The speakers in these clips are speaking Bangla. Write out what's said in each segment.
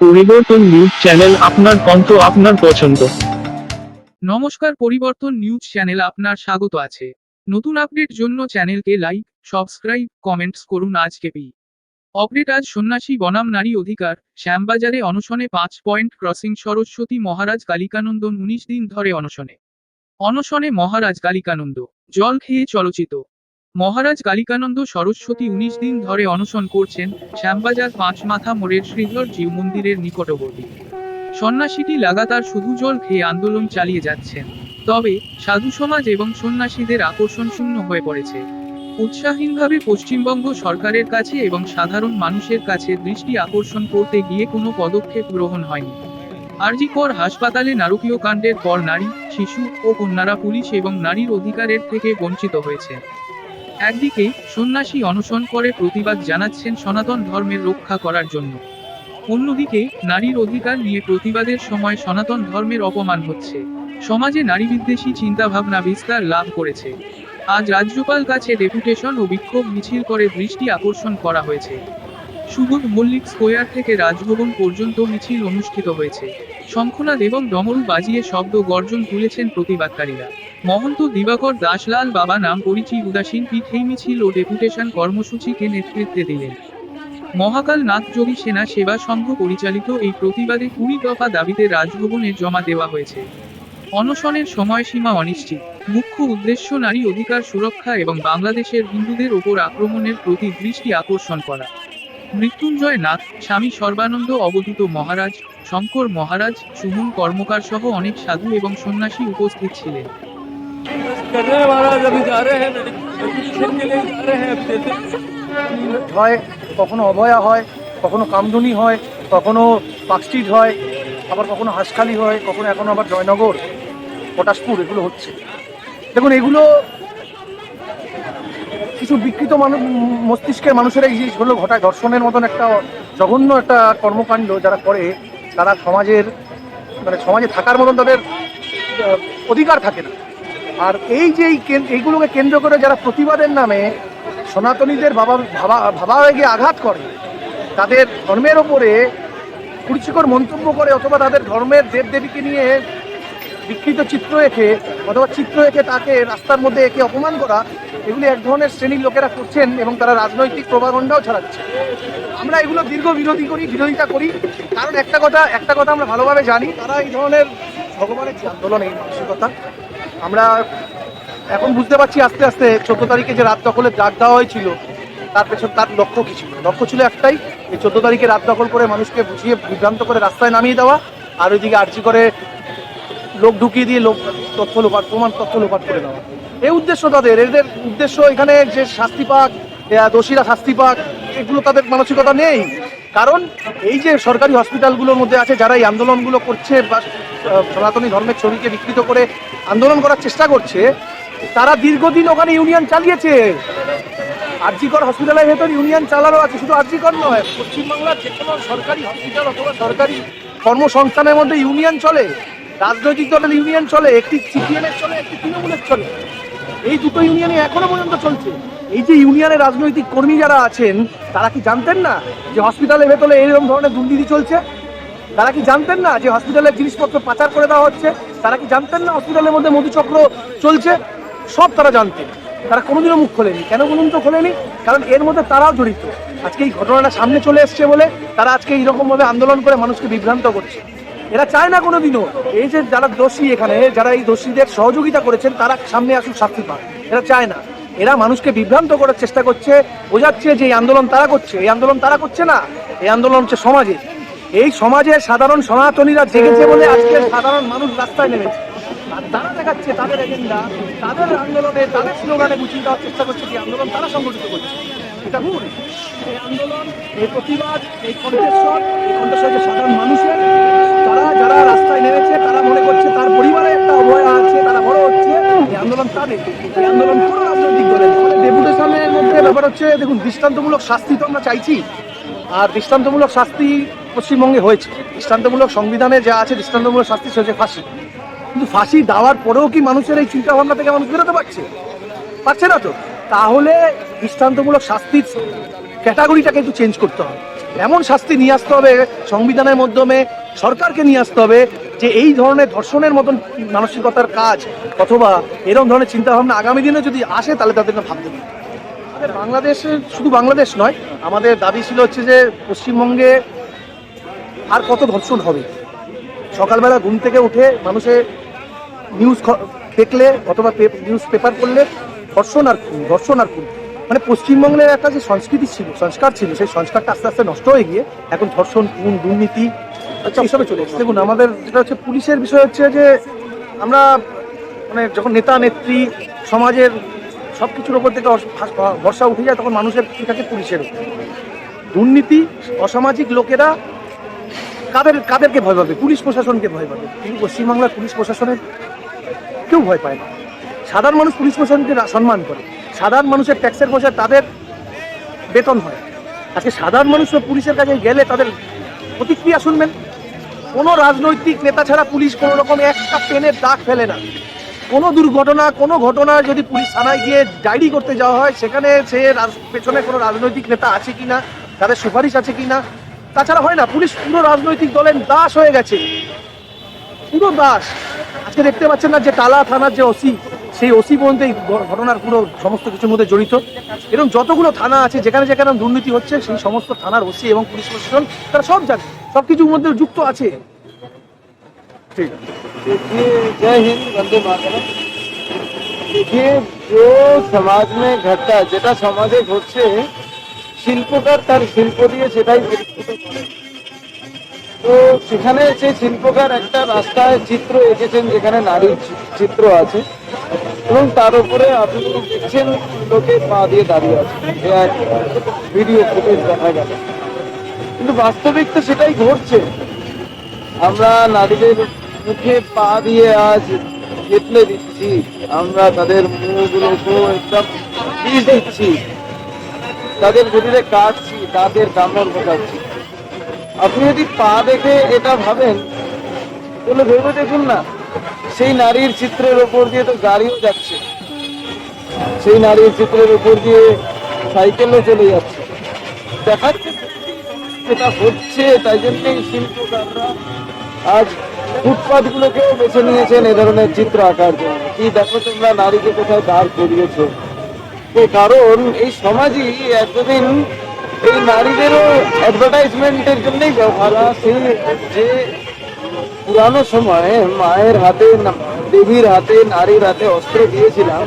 পরিবর্তন নিউজ চ্যানেল আপনার কণ্ঠ, আপনার পছন্দ। নমস্কার, পরিবর্তন নিউজ চ্যানেল আপনার স্বাগত আছে। নতুন আপডেট জন্য চ্যানেলকে লাইক, সাবস্ক্রাইব, কমেন্টস করুন আজকে পি অপডেট আজ সন্ন্যাসী বনাম নারী অধিকার, শ্যামবাজারে অনশনে পাঁচ পয়েন্ট ক্রসিং সরস্বতী মহারাজ কালিকানন্দন উনিশ দিন ধরে অনশনে। অনশনে মহারাজ কালিকানন্দ, জল খেয়ে চলচিত। মহারাজ কালিকানন্দ সরস্বতী উনিশ দিন ধরে অনশন করছেন শ্যামবাজার পাঁচ মাথা মোড়ের শ্রীধর মন্দিরের নিকটবর্তী। সন্ন্যাসীটি লাগাতার শুধু জল খেয়ে আন্দোলন চালিয়ে যাচ্ছেন। তবে সাধু সমাজ এবং সন্ন্যাসীদের আকর্ষণ শূন্য হয়ে পড়েছে। উৎসাহীনভাবে পশ্চিমবঙ্গ সরকারের কাছে এবং সাধারণ মানুষের কাছে দৃষ্টি আকর্ষণ করতে গিয়ে কোনো পদক্ষেপ গ্রহণ হয়নি। আরজিকর হাসপাতালে নারকীয় কাণ্ডের পর নারী, শিশু ও কন্যারা পুলিশ এবং নারীর অধিকারের থেকে বঞ্চিত হয়েছে। একদিকে সন্ন্যাসী অনশন করে প্রতিবাদ জানাচ্ছেন সনাতন ধর্মের রক্ষা করার জন্য। অন্যদিকে নারীর অধিকার নিয়ে প্রতিবাদের সময় সনাতন ধর্মের অপমান হচ্ছে। সমাজে নারী বিদ্বেষী চিন্তাভাবনা বিস্তার লাভ করেছে। আজ রাজ্যপাল কাছে ডেপুটেশন ও বিক্ষোভ মিছিল করে দৃষ্টি আকর্ষণ করা হয়েছে। সুবোধ মল্লিক স্কোয়ার থেকে রাজভবন পর্যন্ত মিছিল অনুষ্ঠিত হয়েছে। শঙ্খনাদ এবং ডমরু বাজিয়ে শব্দ গর্জন তুলেছেন প্রতিবাদকারীরা। মহন্ত দিবাকর দাসলাল বাবা নাম পরিচয় উদাসীন পীঠ এই মিছিল ও ডেপুটেশন কর্মসূচিকে নেতৃত্বে দিলেন। মহাকাল নাথ যোগী সেনা সেবা সংঘ পরিচালিত এই প্রতিবাদে কুড়ি দফা দাবিতে রাজভবনে জমা দেওয়া হয়েছে। অনশনের সময়সীমা অনিশ্চিত। মুখ্য উদ্দেশ্য নারী অধিকার সুরক্ষা এবং বাংলাদেশের হিন্দুদের ওপর আক্রমণের প্রতি দৃষ্টি আকর্ষণ করা। মৃত্যুঞ্জয় নাথ স্বামী সর্বানন্দ অবধূত মহারাজ শঙ্কর মহারাজ সুমন কর্মকার সহ অনেক সাধু এবং সন্ন্যাসী উপস্থিত ছিলেন। হয় কখনো অভয়া হয় কখনো কামদুনি হয় কখনো পাকস্ট্রিট হয় আবার কখনো হাসখালি হয় কখনো এখন আবার জয়নগর পটাশপুর এগুলো হচ্ছে। দেখুন এগুলো কিছু বিকৃত মানুষ মস্তিষ্কের মানুষের এই জিনিসগুলো ঘটায়। ধর্ষণের মতন একটা জঘন্য একটা কর্মকাণ্ড যারা করে, তারা সমাজের মানে সমাজে থাকার মতন তাদের অধিকার থাকে না। আর এই যে এইগুলোকে কেন্দ্র করে যারা প্রতিবাদের নামে সনাতনীদের ভাবা ভাবা ভাবাবেগে আঘাত করে, তাদের ধর্মের ওপরে কুরুচিকর মন্তব্য করে অথবা তাদের ধর্মের দেব দেবীকে নিয়ে বিকৃত চিত্র এঁকে, অথবা চিত্র এঁকে তাকে রাস্তার মধ্যে একে অপমান করা এগুলি এক ধরনের শ্রেণির লোকেরা করছেন এবং তারা রাজনৈতিক প্রভাগণ্ডাও ছড়াচ্ছে। আমরা এগুলো দীর্ঘ বিরোধী করি, বিরোধিতা করি। কারণ একটা কথা একটা কথা আমরা ভালোভাবে জানি, তারা এই ধরনের ভগবানের যে আন্দোলন, এই মানসিকতা, আমরা এখন বুঝতে পারছি আস্তে আস্তে চোদ্দ তারিখে যে রাত দখলের ডাক দেওয়া হয়েছিল, তার পেছন তার লক্ষ্য কি ছিল? লক্ষ্য ছিল একটাই এই চোদ্দ তারিখে রাত দখল করে মানুষকে বুঝিয়ে বিভ্রান্ত করে রাস্তায় নামিয়ে দেওয়া, আর ওইদিকে আর্জি করে লোক ঢুকিয়ে দিয়ে লোক তথ্য লোপাট প্রমাণ তথ্য লোপাট করে দেওয়া। এই উদ্দেশ্য তাদের, এদের উদ্দেশ্য এখানে যে শাস্তি পাক দোষীরা শাস্তি পাক, এগুলো তাদের মানসিকতা নেই। কারণ এই যে সরকারি হসপিটালগুলোর মধ্যে আছে, যারা এই আন্দোলনগুলো করছে বা সনাতনী ধর্মের ছবিকে বিকৃত করে আন্দোলন করার চেষ্টা করছে, তারা দীর্ঘদিন ওখানে ইউনিয়ন চালিয়েছে। আরজিকর হসপিটালের ভেতর ইউনিয়ন চালানো আছে, শুধু আরজিকর নয়, পশ্চিমবাংলার যে কোনো সরকারি হসপিটাল অথবা সরকারি কর্মসংস্থানের মধ্যে ইউনিয়ন চলে, রাজনৈতিক দলের ইউনিয়ন চলে, একটি সিপিএমের চলে, একটি তৃণমূলের চলে। এই দুটো ইউনিয়নে এখনও পর্যন্ত চলছে। এই যে ইউনিয়নের রাজনৈতিক কর্মী যারা আছেন, তারা কি জানতেন না যে হসপিটালের ভেতরে এইরকম ধরনের দুর্নীতি চলছে? তারা কি জানতেন না যে হসপিটালের জিনিসপত্র পাচার করে দেওয়া হচ্ছে? তারা কি জানতেন না হসপিটালের মধ্যে মধুচক্র চলছে? সব তারা জানতেন। তারা কোনোদিনও মুখ খোলেনি। কেন বলুন তো খোলেনি? কারণ এর মধ্যে তারাও জড়িত। আজকে এই ঘটনাটা সামনে চলে এসছে বলে তারা আজকে এইরকমভাবে আন্দোলন করে মানুষকে বিভ্রান্ত করছে। এরা চায় না কোনোদিনও। এই যে যারা দোষী এখানে, যারা এই দোষীদের সহযোগিতা করেছেন, তারা সামনে আসুক, শাস্তি পাক। এরা চায় না। এরা মানুষকে বিভ্রান্ত করার চেষ্টা করছে, বোঝাচ্ছে যে এই আন্দোলন তারা করছে। এই আন্দোলন তারা করছে না, এই আন্দোলন হচ্ছে সমাজে এই সমাজে সাধারণ সনাতনীরা জেগেছে বলে আজকে সাধারণ মানুষ রাস্তায় নেমেছে। তারা দেখাচ্ছে তাদের এজেন্ডা তাদের আন্দোলনে, তাদের স্লোগানে গুছিয়ে দেওয়ার চেষ্টা করছে যে আন্দোলন তারা সংগঠিত করছে। এটা ভুল। এই আন্দোলন, এই প্রতিবাদ, এই কণ্ঠেশ্বর এই কণ্ঠেশ্বর যে সাধারণ মানুষের, তারা যারা রাস্তায় নেমেছে, তারা মনে করছে তার পরিবারে একটা অবহেলা আছে, তারা বড় হচ্ছে। এই আন্দোলন তাদের। এই আন্দোলন কোনো রাজনৈতিক দলের। ডেপুটেশনের মধ্যে ব্যাপার হচ্ছে, দেখুন, দৃষ্টান্তমূলক শাস্তি তো আমরা চাইছি, আর দৃষ্টান্তমূলক শাস্তি পশ্চিমবঙ্গে হয়েছে। দৃষ্টান্তমূলক সংবিধানে যা আছে, দৃষ্টান্তমূলক শাস্তি সে হচ্ছে ফাঁসি। কিন্তু ফাঁসি দেওয়ার পরেও কি মানুষের এই চিন্তা ভাবনা থেকে মানুষ বেরোতে পারছে? পারছে না তো? তাহলে দৃষ্টান্তমূলক শাস্তির ক্যাটাগরিটাকে একটু চেঞ্জ করতে হবে। এমন শাস্তি নিয়ে আসতে হবে, সংবিধানের মাধ্যমে সরকারকে নিয়ে আসতে হবে যে এই ধরনের ধর্ষণের মতন মানসিকতার কাজ অথবা এরকম ধরনের চিন্তাভাবনা আগামী দিনে যদি আসে, তাহলে তাদেরকে ভাবতে হবে বাংলাদেশে শুধু বাংলাদেশ নয়, আমাদের দাবি ছিল হচ্ছে যে পশ্চিমবঙ্গে আর কত ধর্ষণ হবে? সকালবেলা ঘুম থেকে উঠে মানুষের নিউজ দেখলে অথবা নিউজ পেপার করলে ধর্ষণ আর ধর্ষণ আর খুন। মানে পশ্চিমবঙ্গের একটা যে সংস্কৃতি ছিল, সংস্কার ছিল, সেই সংস্কারটা আস্তে আস্তে নষ্ট হয়ে গিয়ে এখন ধর্ষণ, খুন, দুর্নীতি আচ্ছা এইসবে চলে এসেছে। দেখুন, আমাদের যেটা হচ্ছে পুলিশের বিষয় হচ্ছে যে আমরা মানে যখন নেতা, নেত্রী, সমাজের সব কিছুর ওপর থেকে ভরসা উঠে যায়, তখন মানুষের কি থাকে পুলিশের উপর দুর্নীতি, অসামাজিক লোকেরা কাদের, কাদেরকে ভয় পাবে? পুলিশ প্রশাসনকে ভয় পাবে? কিন্তু পশ্চিমবাংলার পুলিশ প্রশাসনের কেউ ভয় পায় না। সাধারণ মানুষ পুলিশ প্রশাসনকে সম্মান করে। সাধারণ মানুষের ট্যাক্সের পয়সা তাদের বেতন হয়। আজকে সাধারণ মানুষ পুলিশের কাছে গেলে তাদের প্রতিক্রিয়া শুনবেন। কোনো রাজনৈতিক নেতা ছাড়া পুলিশ কোনো রকম একটা পেনের দাগ ফেলে না। কোনো দুর্ঘটনা, কোনো ঘটনা যদি পুলিশ থানায় গিয়ে ডায়েরি করতে যাওয়া হয়, সেখানে সে পেছনে কোনো রাজনৈতিক নেতা আছে কি না তাদের সুপারিশ আছে কি না তাছাড়া হয় না, পুলিশ পুরো রাজনৈতিক দলের দাস হয়ে গেছে। পুরো দাস। আজকে দেখতে পাচ্ছেন না যে টালা থানার যে ওসি সেই ওসি পর্যন্ত এই ঘ- ঘটনার পুরো সমস্ত কিছুর মধ্যে জড়িত এরকম যতগুলো থানা আছে যেখানে যেখানে দুর্নীতি হচ্ছে সেই সমস্ত থানার ওসি এবং পুলিশ প্রশাসন তারা সব জানে সব কিছুর মধ্যে যুক্ত আছে ঠিক আছে देखिए जय हिंद वंदे मातरम देखिए जो সমাজ में ঘটটা যেটা সমাজে ঘটছে শিল্পকার তার শিল্প দিয়ে সেটাই পরিচিত করে। তো সেখানে সেই শিল্পকার একটা রাস্তায় চিত্র এঁকেছেন, যেখানে নারীর চিত্র আছে, এবং তার উপরে আপনি দেখছেন, লোকে পা দিয়ে দাঁড়িয়ে আছে। এ এক ভিডিও ফুটেজ দেখা গেল। কিন্তু বাস্তবিক তো সেটাই ঘটছে। আমরা নারীদের মুখে পা দিয়ে আজ থেতলে দিচ্ছি, আমরা তাদের মুখগুলোকে একদম বিষ দিচ্ছি, তাদের শরীরে কাটছি তাদের কামড় বোঝাচ্ছি আপনি যদি পা দেখে এটা ভাবেন, তাহলে ভেবে দেখুন না, সেই নারীর চিত্রের ওপর দিয়ে তো গাড়িও যাচ্ছে। সেই নারীর চিত্রের উপর দিয়ে সাইকেলও চলে যাচ্ছে। দেখাচ্ছে যেটা হচ্ছে, তাই জন্যই শিল্পকাররা আজ ফুটপাথ গুলোকেও বেছে নিয়েছেন এ ধরনের চিত্র আঁকার জন্য। কি দেখো তোমরা, নারীকে কোথায় দাঁড় করিয়েছো? কারণ এই সমাজই এতদিন নারীদেরও অ্যাডভার্টাইজমেন্টের জন্যই ব্যবহার। সেই যে পুরানো সময়ে মায়ের হাতে দেবীর হাতে, নারীর হাতে অস্ত্র দিয়েছিলাম,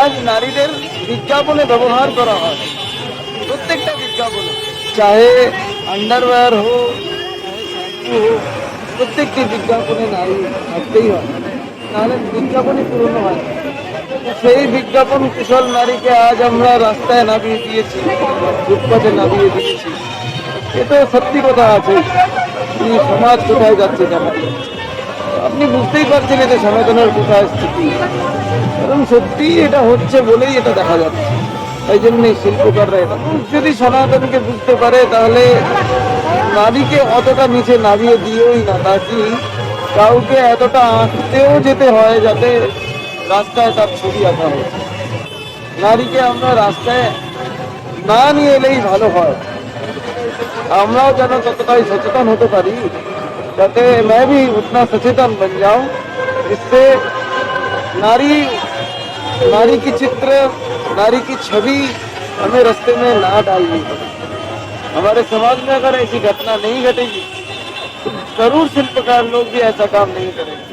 আজ নারীদের বিজ্ঞাপনে ব্যবহার করা হয়। প্রত্যেকটা বিজ্ঞাপনে, চাহে আন্ডারওয়্যার হোক হোক, প্রত্যেকটি বিজ্ঞাপনে নারী থাকতেই হয়। নাহলে বিজ্ঞাপনই পুরনো হয়। সেই বিজ্ঞাপন কুশল নারীকে আজ আমরা রাস্তায় নামিয়ে দিয়েছি, ফুটপাতে নামিয়ে দিয়েছি। এ তো সত্যি কথা আছে এই সমাজ কোথায় যাচ্ছে জানা আপনি বুঝতেই পারছেন এটা সনাতনের কোথায় স্থিতি। এবং সত্যি এটা হচ্ছে বলেই এটা দেখা যাচ্ছে। তাই জন্যই শিল্পকাররা এটা যদি সনাতনকে বুঝতে পারে, তাহলে নারীকে অতটা নিচে নামিয়ে দিয়েই না নাকি কাউকে এতটা আঁকতেও যেতে হয় যাতে রাস্তায় তার ছবি আঁকা হয় নারীকে আমরা রাস্তায় না নিয়ে এলেই ভালো হয় আমরাও যেন ততটাই সচেতন হতে পারি যাতে मैं भी उतना सचेतन बन जाऊं जिससे नारी नारी की चित्र नारी की छवि हमें रास्ते में ना डालनी पड़े हमारे समाज में अगर ऐसी घटना नहीं घटेगी तो जरूर शिल्पकार लोग भी ऐसा काम नहीं करेंगे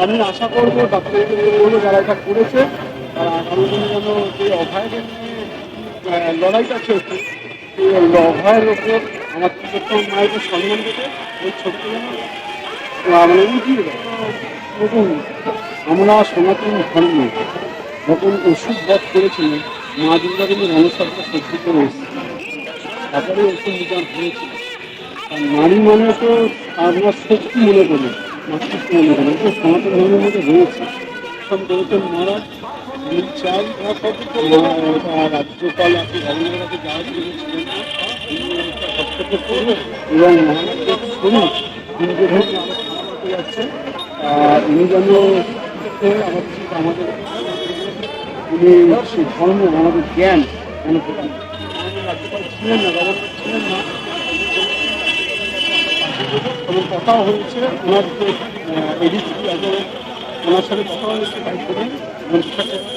আমি আশা করব ডাক্তারকে বলব যারা এটা করেছে, তারা যেন যে অভয়ের লড়াইটা চলছে। সেই অভয়ের ওপর আমার প্রত্যেকটা মায়ের সম্মান দেবে ওই যেন মানে উঠিয়ে দেখুন আমরা সনাতন ধর্ম যখন ওষুধ বধ করেছিলেন, মা দুর্গা কিন্তু রণসরকার সহ্য করে এসেছে। তারপরে ওষুধ নিদান হয়েছিল আর নারী মানে তো আপনার শক্তি মনে করি মাতৃত্ব ধর্মের মধ্যে রয়েছে সব গৌতম মহারাজ চাই রাজ্যপাল আপনি ভগবানের কাছে এবং মহারাজের শরীর দিনকে দিন আরও যাচ্ছে উনি যেন আমাদের আমাদের উনি সেই ধর্ম, আমাদের জ্ঞান করেন রাজ্যপাল ছিলেন না ছিলেন না এবং কথা হয়েছে ওনার যে এডিসি ওনার সাথে কথা হয়েছে এবং সেটাকে